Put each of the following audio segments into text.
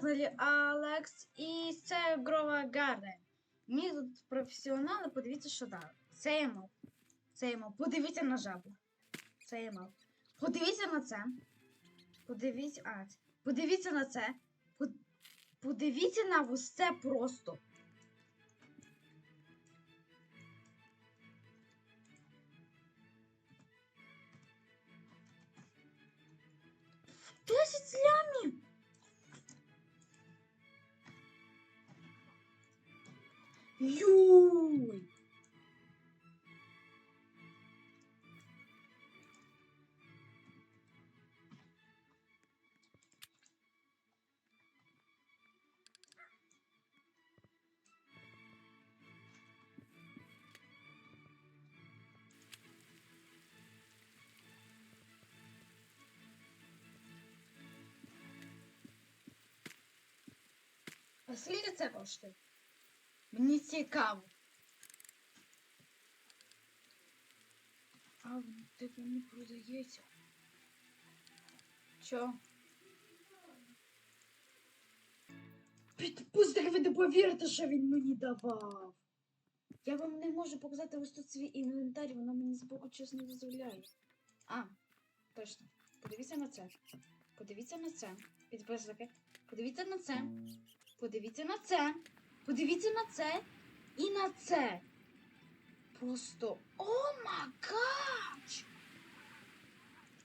каналі Алекс і це Грова Гарден. Ми тут професіонали, подивіться, що дали. Це емо. Це емо. Подивіться на жабу. Це емо. Подивіться на це. Подивіться. А, подивіться на це. Под- Подивіться на ось просто. Десять лямів! Юй! Це коштує? Мені цікаво. А де не продається? Чо? Підпустите, ви не повірите, що він мені давав. Я вам не можу показати ось тут свій інвентар, воно мені з боку не дозволяє. А, точно. Подивіться на це. Подивіться на це. Підписники. Подивіться на це. Подивіться на це. Подивіться на це і на це. Просто о магач!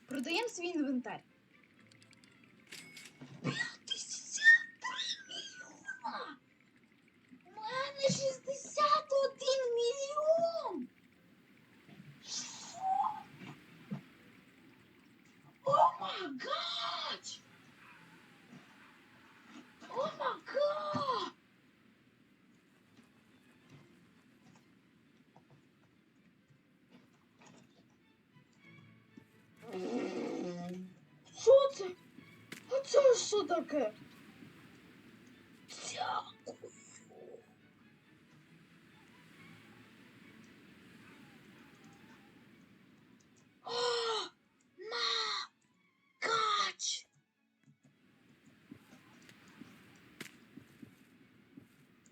Продаємо свій інвентар. Таке? Дякую. О, магач!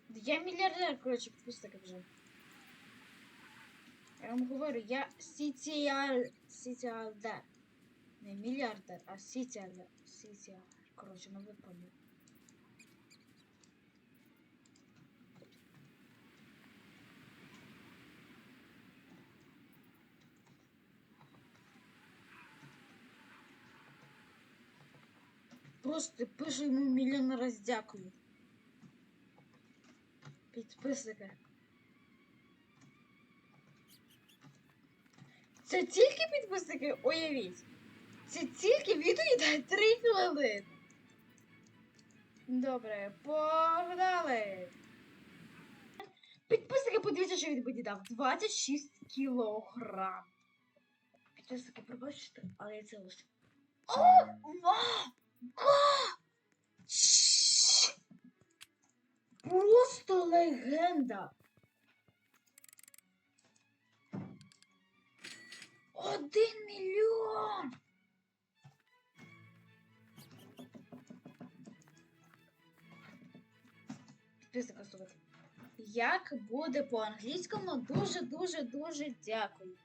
Я мільярдер, коротше, підписник вже. Я вам говорю, я сіціаль... сіціалдер. Не мільярдер, а сіціалдер. Сіціалдер. Коротше, ну ви поняли. Просто пишу йому мільйон раз дякую. Підписника. Це тільки підписники, уявіть. Це тільки відео йде 3 хвилини. Добре, погнали. Підписники, подивіться, що він мені дав. 26 кілограм. Підписники, пробачте, але я це лише. О, ва! Просто легенда. Як буде по-англійському, дуже дуже дуже дякую.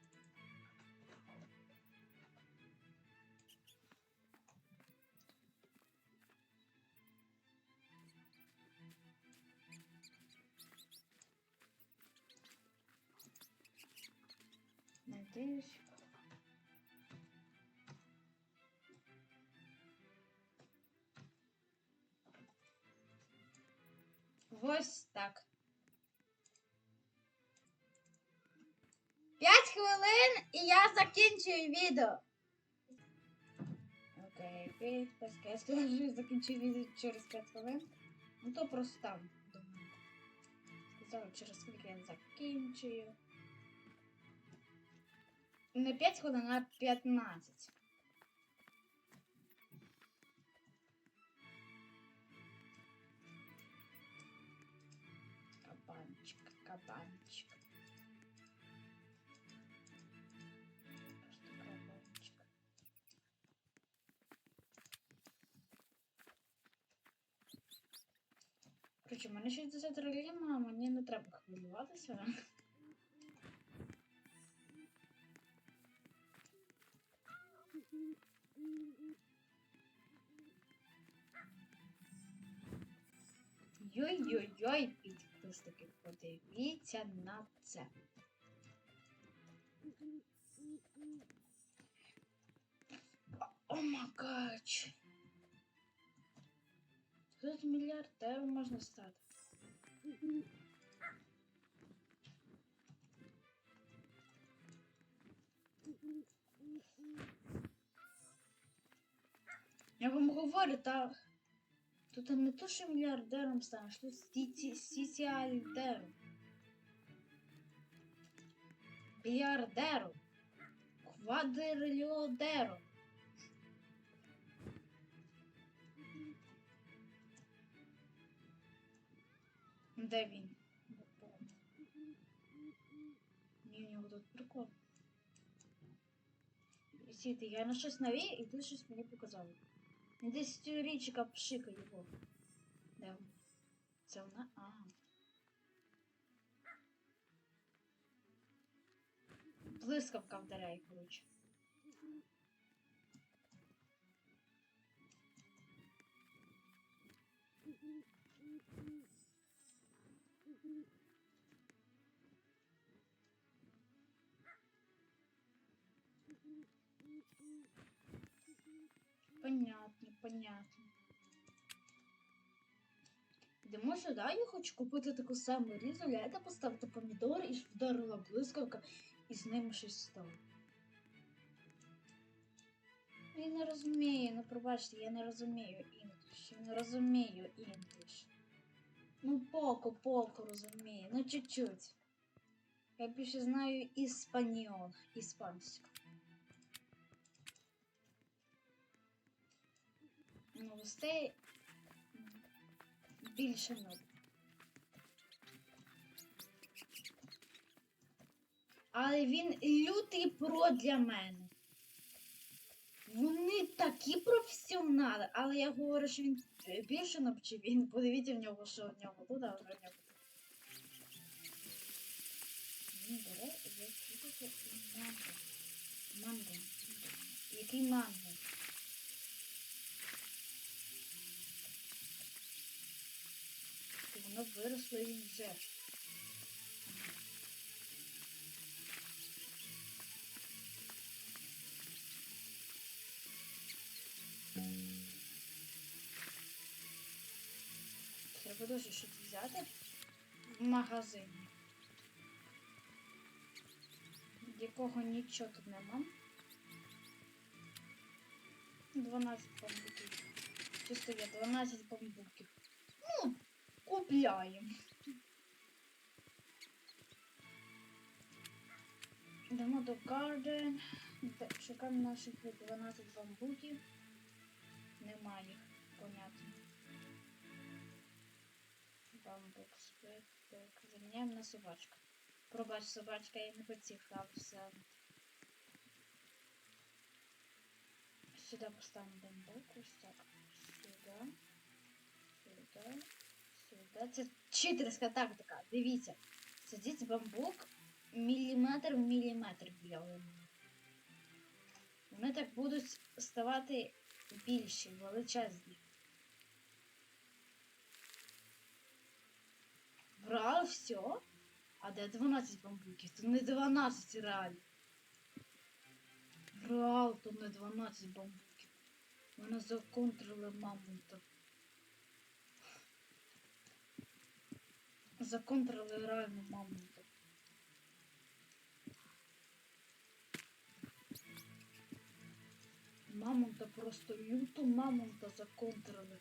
Надеюсь. Ось так. Я закінчую відео. Окей, підписка. Я скажу, закінчую відео через 5 хвилин. Ну то просто там. Сказала, через скільки я закінчую. Не 5 хвилин, а 15. Коротше, в мене 60 реліма, а мені не треба хвилюватися. Йой-йой-йой, підписники, подивіться на це. О макач. Тут мільярдером можна стати. Я вам говорю, та тут не то, що мільярдером станеш, тут стіціальдером. Мільярдером. Квадрильодером. Де він? Не. Ні, у нього тут прикол. Сіти, я на щось навів, і ти щось мені показав. Десь річка пшика його. Де? Це вона? Ага. Блискавка вдаряє, коротше. Понятно, понятно. Йдемо сюди, я хочу купити таку саму різу, ляйте поставити помідори і вдарила блискавка, і з ними щось стало. Я не розумію, ну пробачте, я не розумію інгліш. Я не розумію інгліш. Ну поко, поко розумію, ну чуть-чуть. Я більше знаю іспаніол, іспанську. Ну, гостей більше не. Але він лютий про для мене. Вони такі професіонали, але я говорю, що він більше навчив. Він подивіться в нього, що в нього тут, а в нього і манго. Манго. Який манго? Воно виросло і вже. Треба дуже щось взяти в магазині. Якого нічого тут нема. 12 бамбуків. Чисто є 12 бамбуків. Купляємо. Йдемо до. Де- Шукаємо наших 12 бамбуків. Нема їх, понятно. Бамбук, спиток. Заміняємо на собачку. Пробач, собачка, я не хотів, а все. Сюди поставимо бамбук, ось так. Сюди. Сюди. Це читерська тактика. Дивіться. Садіть бамбук міліметр в міліметр біля одного. Вони так будуть ставати більші, величезні. Брав все. А де 12 бамбуків? Тут не 12 реально. Брав, тут не 12 бамбуків. Вони законтрили мамонта. Законтрили реально мамонта. Мамонта просто люто мамонта законтрили.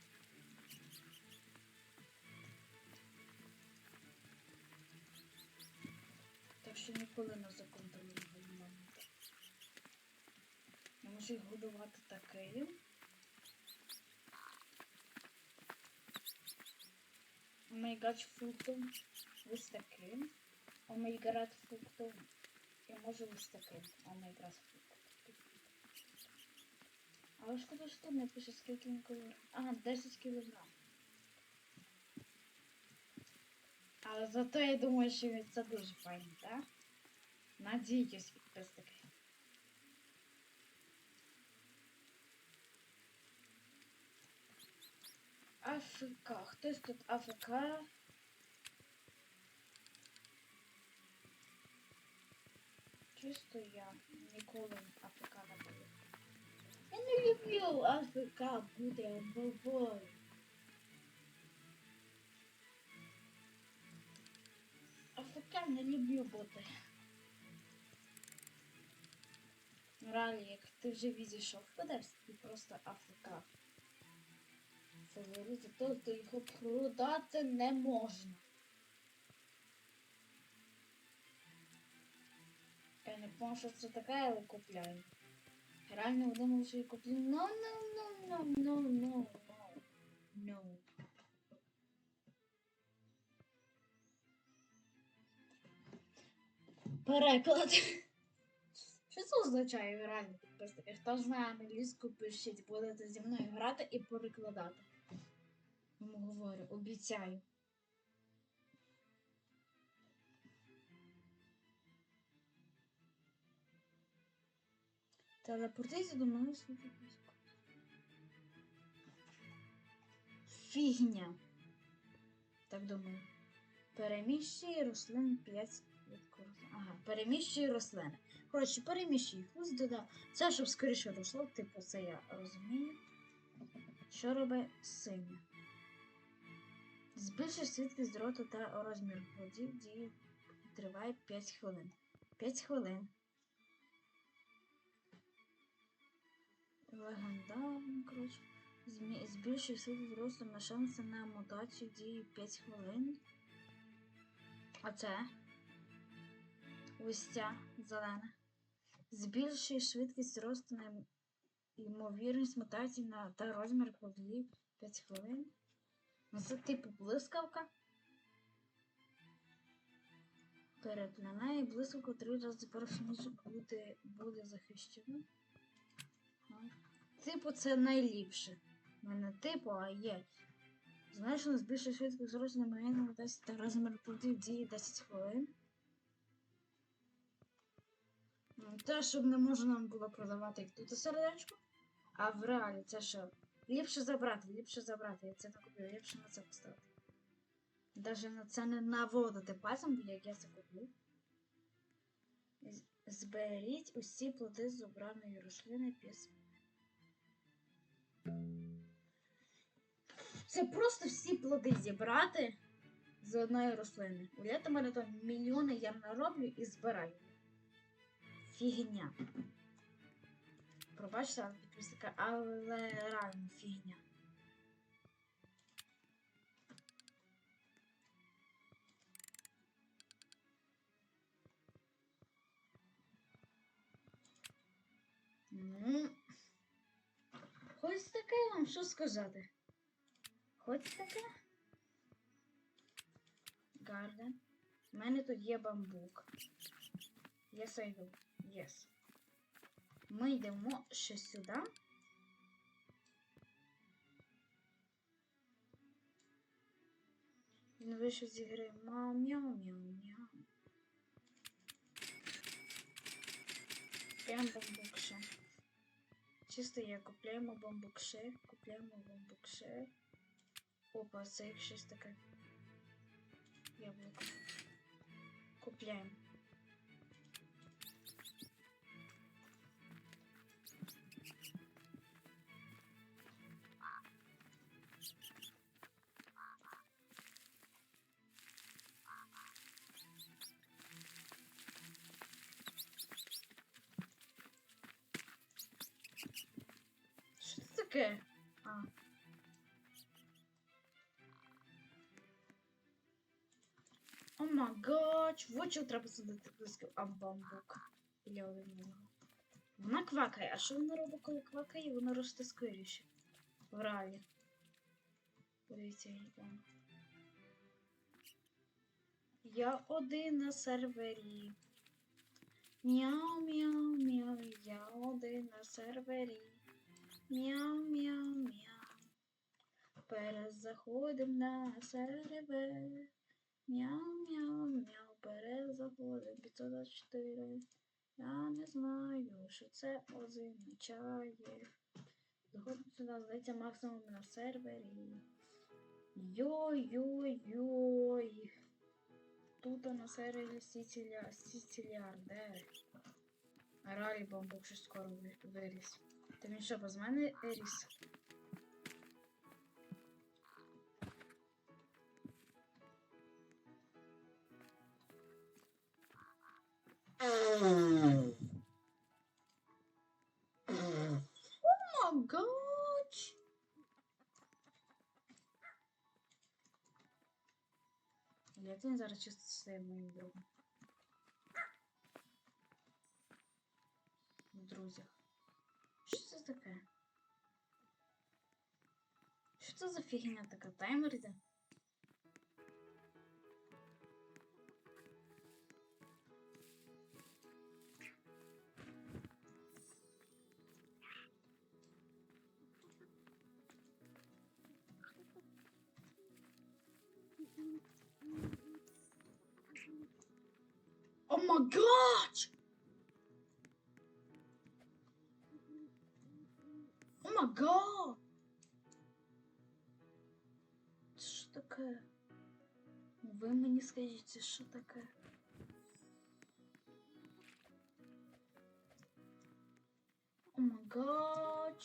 Так що ніколи не законтролювали мамонта. Я можу їх годувати таким. Омейгат фруктом ось таким. Омейград фруктом. Я можу ось таким. Омейград фруктом. Але шкода, що тут не пише скільки він кілограм. Ага, 10 кілограм. Але зато я думаю, що це дуже файно, так? Надіюсь, підписники. АФК. Хтось тут АФК. Чисто я ніколи АФК не буду. Я не люблю АФК бути бобою. АФК не люблю бути. Реально, як ти вже відійшов кудись, ти просто АФК. Фаворити, то, то його продати не можна. Я не пам'ятаю, що це таке, але купляю. Реально думав, що я куплю. No, no, no, no, no, no, no. No. Переклад. Що це означає реально? Хто знає англійську, пишіть, будете зі мною грати і перекладати. Йому говорю, обіцяю. Телепортуйся до мене світу. Фігня. Так думаю. Переміщуй рослин 5 від короля. Ага, переміщуй рослини. Коротше, переміщуй їх. Ось додав. Це щоб скоріше росло, типу, це я розумію. Що робить синя? Збільшуй швидкість дроту та розмір плодів дії триває 5 хвилин. 5 хвилин. Легендарний, коротше. Збільшує силу зросту на шанси на мутацію дії 5 хвилин. А це ось ця зелена. Збільшує швидкість росту на ймовірність мутацій на та розмір плодів 5 хвилин. Ну, Це типу блискавка. Переплянає блискавку три рази першніше буде, буде захищено. Типу, це найліпше. Ну, Не типу, а є. Знаєш, у нас більше швидкість зросту на момент 10 та розмір плодів діє 10 хвилин. Ну, Те, щоб не можна було продавати як тут сердечко. А в реалі це що? Ліпше забрати, ліпше забрати. Я це не куплю, ліпше на це поставити. Даже на це не наводити пальцем, як я це куплю. Зберіть усі плоди з обраної рослини після. Це просто всі плоди зібрати з одної рослини. У Уявляєте, мене там мільйони я нароблю і збираю. Фігня. Пробачте, але підписника, але реально фігня. Ну, хоч таке вам що сказати. Хоч таке. Гарден. У мене тут є бамбук. Yes, I do. Yes. Ми йдемо ще сюди. Він вийшов з ігри мяу мяу мяу мяу. Прям бамбук. Чисто я купляємо бамбук купляємо бамбук. Опа, це як щось таке. Яблуко. Купляємо. О май гад, в очі треба садити близько а бамбук. Біля одного. Вона квакає, а що вона робить, коли квакає? Вона росте скоріше. В реалі. Подивіться, як там. Я один на сервері. Мяу, мяу, мяу, я один на сервері. Мяу, мяу, мяу. Перед заходом на сервер. Мяу-мяу-мяу, береза ходить 524. Я не знаю, що це означає. Заходимо сюди, здається, максимум на сервері. Йой-йой-йой. Тут на сервері Сіціля... Сіціліардер. Ралі бамбук ще скоро ви- виріс. Та він що, без мене ріс? Як він зараз чисто стає моїм другом? В друзях. Що це таке? Що це за фігня така? Таймер йде? О май гад! О май гад! Це що таке? Ну, Ви мені скажіть, це що таке? О май гад!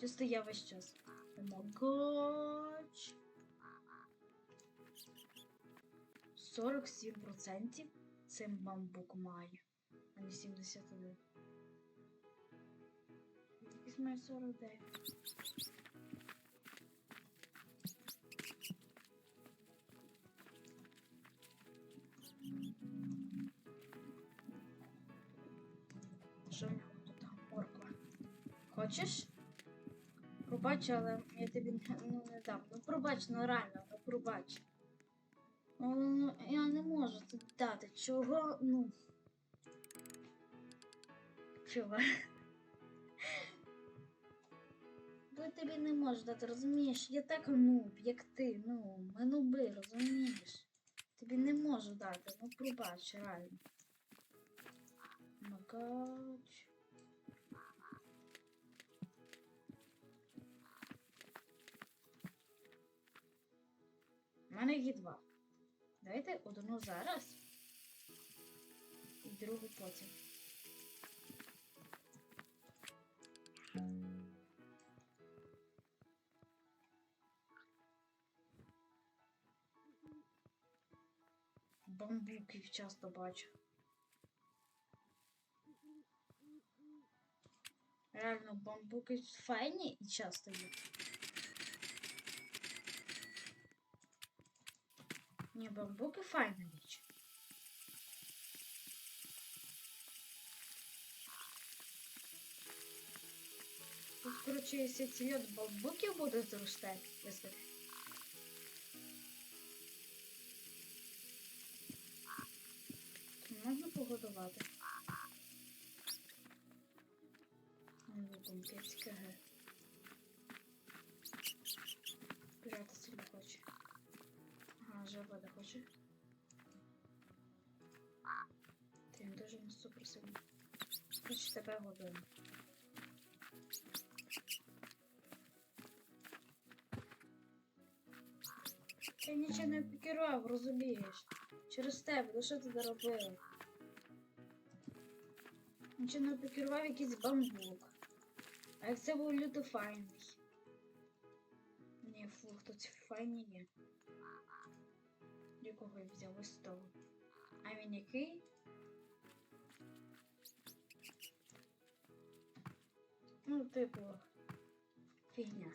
Чисто я весь час. О май гад! 47% цим бамбук має, а не 71. Якийсь має 49. Що в нього тут? Морква? Хочеш? Пробач, але я тобі не- ну, не дам. Ну пробач, ну реально, ну пробач. Ну, ну, я не можу дати. Чого? Ну. Чого? Я тобі не можу дати, розумієш? Я так нуб, як ти. Ну, ми нуби, розумієш? Тобі не можу дати, ну пробач, реально. Магач. У мене їх два. Давайте одну зараз. І другу потім. Бамбуків часто бачу. Реально, бамбуки файні і часто є. Ні, бамбуки файна річ. Тут, коротше, якщо ці льот бамбуків будуть зростати, если... то можна погодувати. Бамбуки, собі хоче. Ага, вже вода хоче. Він дуже не супер сильний. Хоч тебе годину. Я нічого не пікерував, розумієш? Через тебе, ну що ти доробив? Нічого не пікерував якийсь бамбук. А як це був люто файний. Ні, фух, тут файні є. Якого я взяв ось того. А він який? Ну, типу, фігня.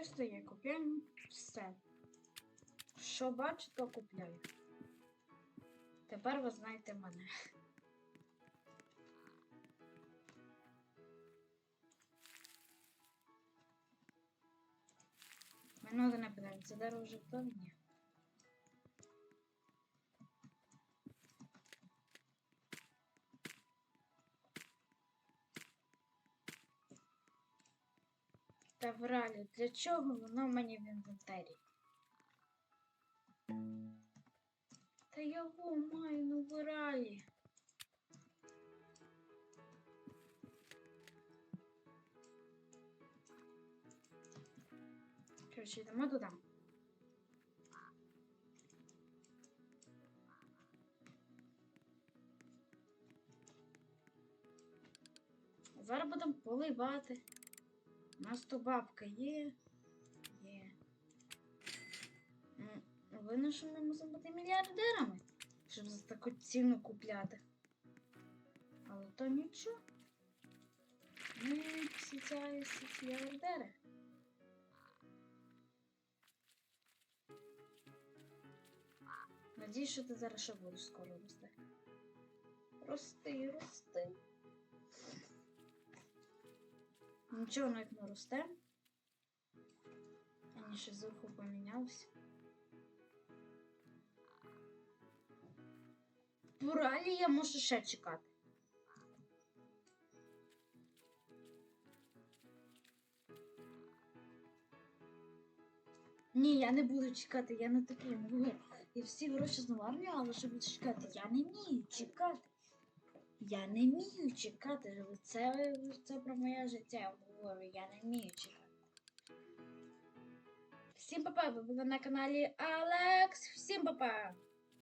Просто я купляю все. Що бачу, то купляю. Тепер ви знаєте мене. Минуле не це дерево вже готове? Ні. Та вралі, для чого воно мені в інвентарі? Та його маю ну вралі. Короче, йдемо туди. Зараз будемо поливати. У нас то бабка є. Є. М, Видно, що ми мусимо бути мільярдерами, щоб за таку ціну купляти. Але то нічого. Ми всі мільярдери. Надіюсь, що ти зараз ще будеш скоро рости. Рости, рости. Нічого навіть не росте. Ані ще зверху помінявся. Поралі я можу ще чекати. Ні, я не буду чекати, я не такий можу. Я всі гроші знаварню, але щоб чекати, я не вмію чекати. Я не вмію чекати. Це, це про моє життя говорю. Я не вмію читати. Всім па-па, ви були на каналі Алекс. Всім па-па!